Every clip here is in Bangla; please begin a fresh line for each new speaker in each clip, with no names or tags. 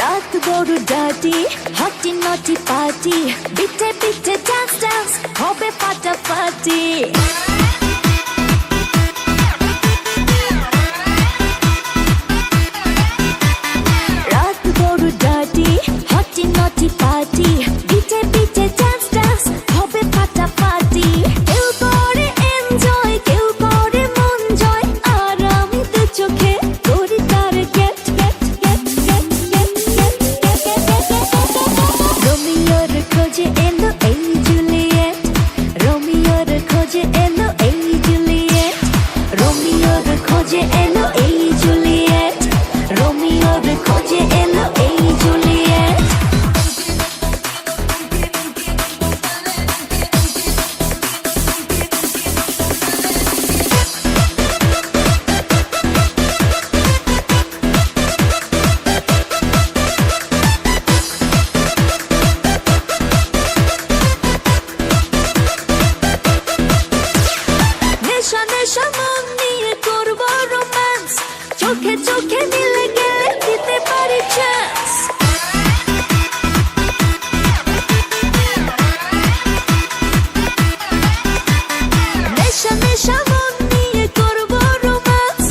রাত গরু ডাটি, হটি নটি পাটি বিটে বিটে ডান্স ডান্স হবে ফাটাফাটি। রাত গরু ডাটি, হটি নটি পাটি Выходи и ну и সাবান নিয়ে করব রোম্যান্স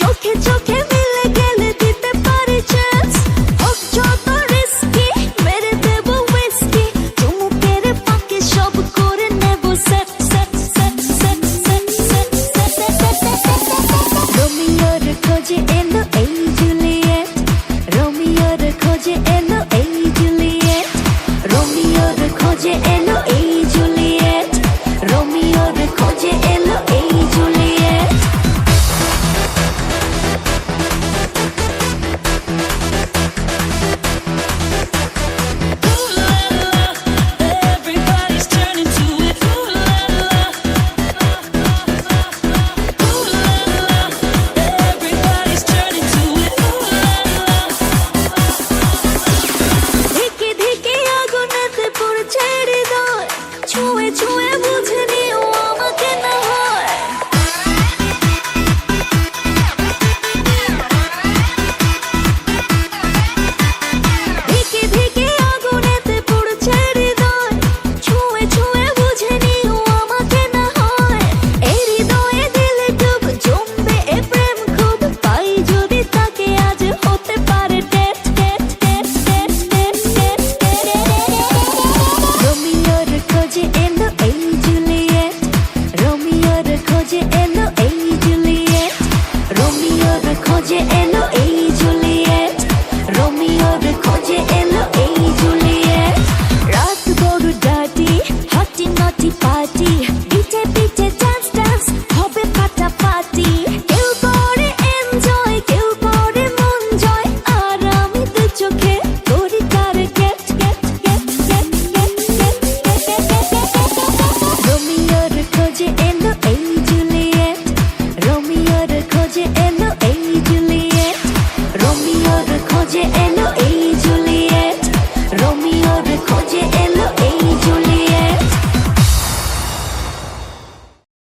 চোখে চোখে মিলে গেলে দিতে পারি চান্স হোক যত রিস্কি মেরে দেব উইস্কি চুমুকের পাকে সব করে নেব set set set set set set set set set রোমিওর খোঁজে এলো এই জুলিয়েট রোমিওর খোঁজে এলো এই জুলিয়েট রোমিওর খোঁজে এলো এই